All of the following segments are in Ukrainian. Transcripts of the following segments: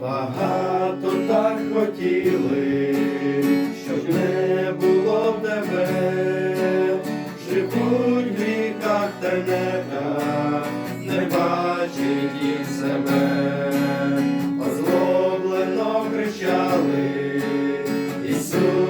Багато так хотіли, щоб не було в тебе, живуть в віках тенета, не бачить їх себе, озлоблено кричали, Ісус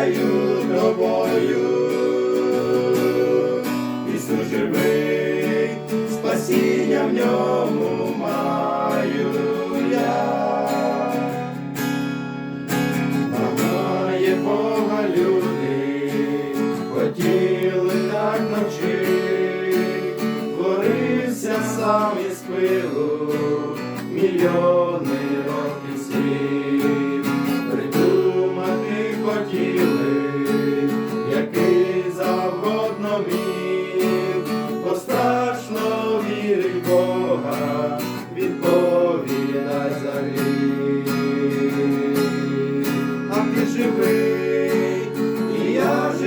дихаю тобою. Ісус живий, спасіння в ньому маю я. Ламає Бога люди, хотіли так навчить, творився сам із пилу, мільйони років світ, придумати хотіли,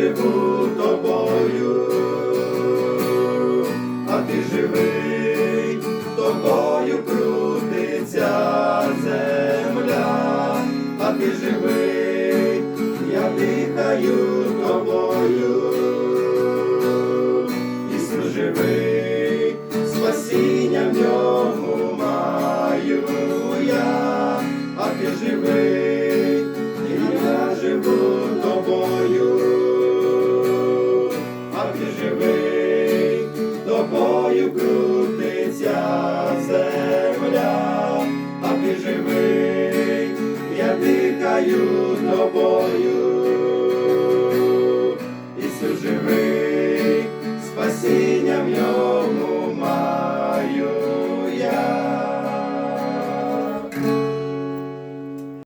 живу тобою, а ти живий, тобою крутиться земля, а ти живий, я дихаю Тобою